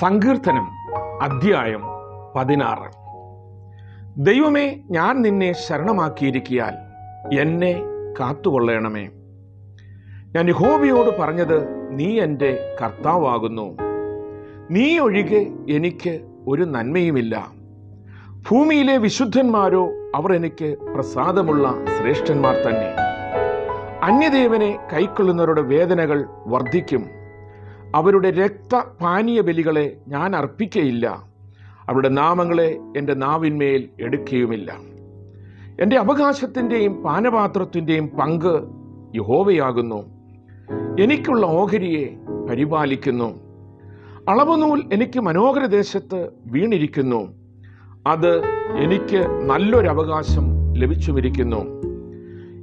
സങ്കീർത്തനം അധ്യായം പതിനാറ്. ദൈവമേ ഞാൻ നിന്നെ ശരണമാക്കിയിരിക്കിയാൽ എന്നെ കാത്തുകൊള്ളണമേ. ഞാൻ യഹോവയോട് പറഞ്ഞത് നീ എന്റെ കർത്താവാകുന്നു. നീ ഒഴികെ എനിക്ക് ഒരു നന്മയുമില്ല. ഭൂമിയിലെ വിശുദ്ധന്മാരോ അവർ എനിക്ക് പ്രസാദമുള്ള ശ്രേഷ്ഠന്മാർ തന്നെ. അന്യദേവനെ കൈക്കൊള്ളുന്നവരുടെ വേദനകൾ വർദ്ധിക്കും. അവരുടെ രക്തപാനീയ ബലികളെ ഞാൻ അർപ്പിക്കയില്ല. അവരുടെ നാമങ്ങളെ എന്റെ നാവിന്മേൽ എടുക്കുകയുമില്ല എന്റെ അവകാശത്തിന്റെയും പാനപാത്രത്തിന്റെയും പങ്ക് യഹോവയാകുന്നു. എനിക്കുള്ള ഓഹരിയെ പരിപാലിക്കുന്നു. അളവുനൂൽ എനിക്ക് മനോഹര ദേശത്ത് വീണിരിക്കുന്നു. അത് എനിക്ക് നല്ലൊരു അവകാശം ലഭിച്ചുമിരിക്കുന്നു.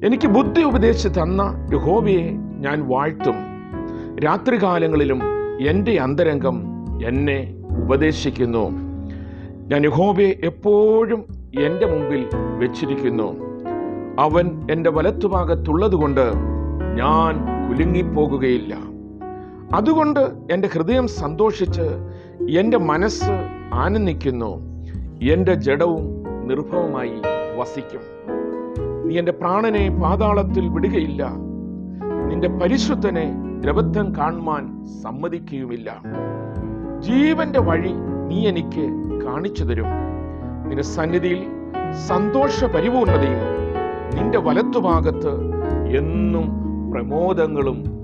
എനിക്ക് ബുദ്ധി ഉപദേശിച്ച് തന്ന യഹോവയെ ഞാൻ വാഴ്ത്തും. രാത്രികാലങ്ങളിലും എന്റെ അന്തരംഗം എന്നെ ഉപദേശിക്കുന്നു. ഞാൻ യഹോബെ എപ്പോഴും എന്റെ മുമ്പിൽ വെച്ചിരിക്കുന്നു. അവൻ എന്റെ വലത്തുഭാഗത്തുള്ളതുകൊണ്ട് ഞാൻ കുലുങ്ങിപ്പോകുകയില്ല. അതുകൊണ്ട് എന്റെ ഹൃദയം സന്തോഷിച്ച് എന്റെ മനസ്സ് ആനന്ദിക്കുന്നു. എന്റെ ജഡവും നിർഭവമായി വസിക്കും. നീ എന്റെ പ്രാണനെ പാതാളത്തിൽ വിടുകയില്ല. നിന്റെ പരിശുദ്ധനെ ദ്രവത്വം കാണുവാൻ സമ്മതിക്കുകയുമില്ല. ജീവന്റെ വഴി നീ എനിക്ക് കാണിച്ചു തരും. നിന്റെ സന്നിധിയിൽ സന്തോഷ പരിപൂർണതയും നിന്റെ വലത്തുഭാഗത്ത് എന്നും പ്രമോദങ്ങളും